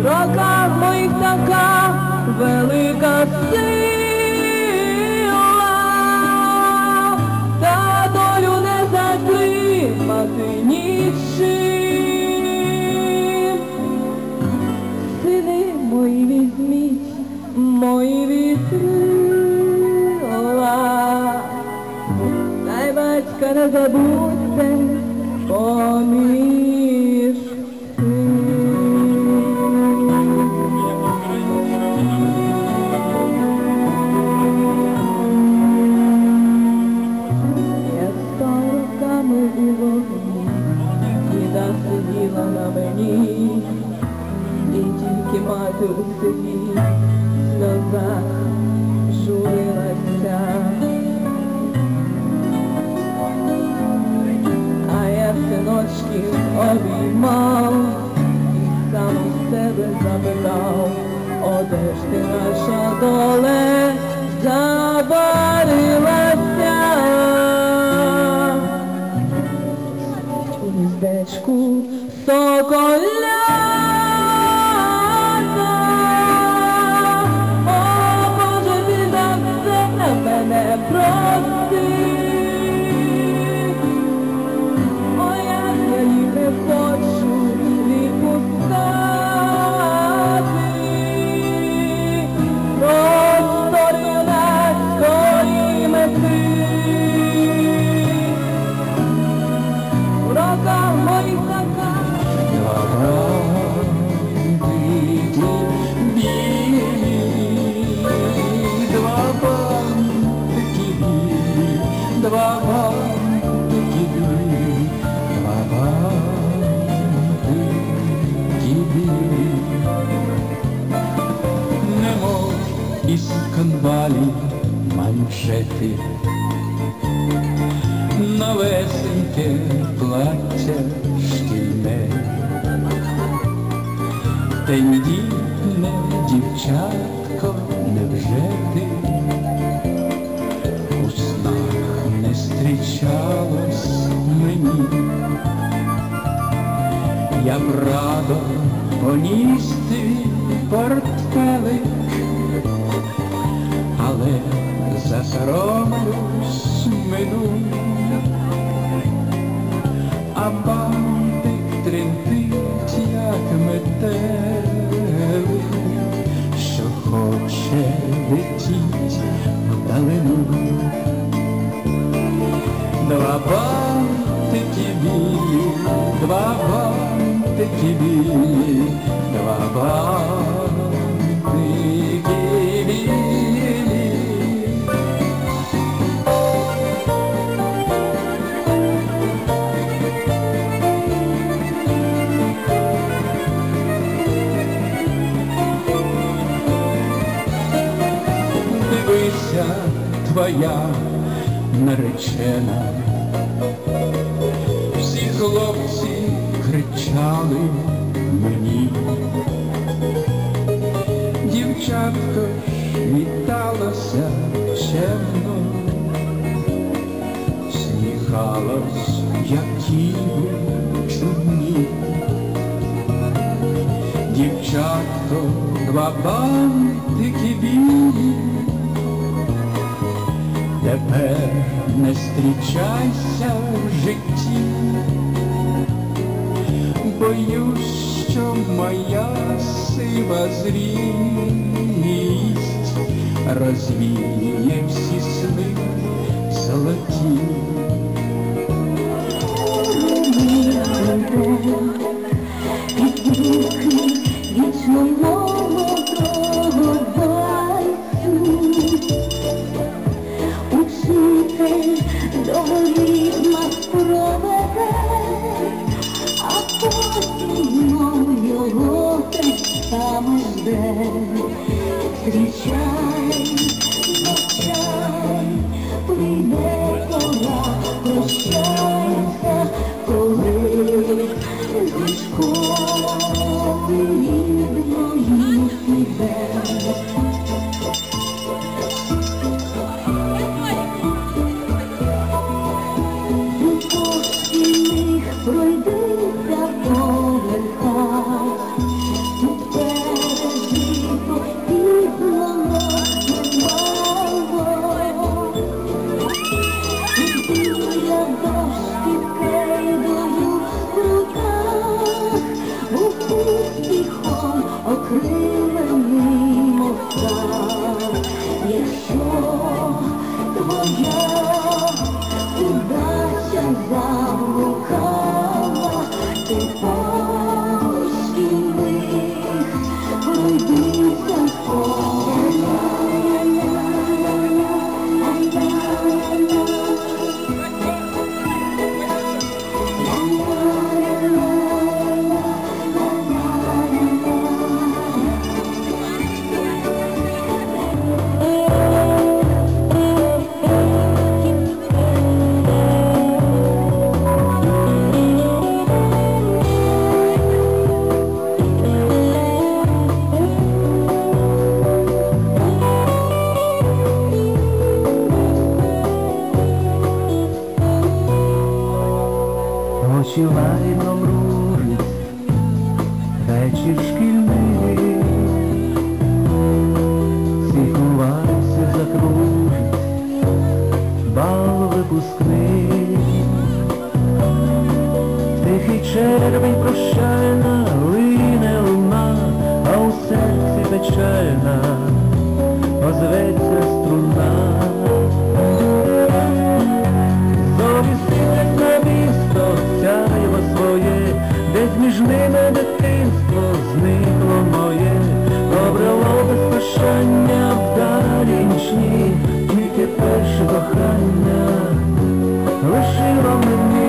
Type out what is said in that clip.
в роках моїх така велика сила, руками і вогні, біда сиділа на мені, і тільки мати у селі в сльозах журилася. А я синочків обіймав і сам у себе запитав, о де ж ти наша доле φρέσκου το κολλάω Όπως επιδάφθαι να με із канвалі манжети, новесеньке плаття шкільне. Тендітне дівчатко, невже ти у снах не зустрічалась мені? Я б радо поніс твій портфелик, засоромлюсь минуль, а бантик тремтить, як метелик, що хоче летіть вдалину. Два бантики білі, два бантики білі, два бантики Дивися, твоя наречена. Всі хлопці кричали мені. Дівчатко ж віталася чемно, сміхалась, як тіні чудні. Дівчатко, два бантики білі, тепер не зустрічайся в житті, боюсь, що моя сива зрість розвіє всі сни золоті. Його те жде. Зустрічай, навчай, прийде пора, прощайся, коли зі школи рідної піде. Пошкільних твоя удача вечір шкільний, всіх у вальсі закружить, бал випускний, тихий червень прощальна, лине луна, а у серці печальна, 我希望我们。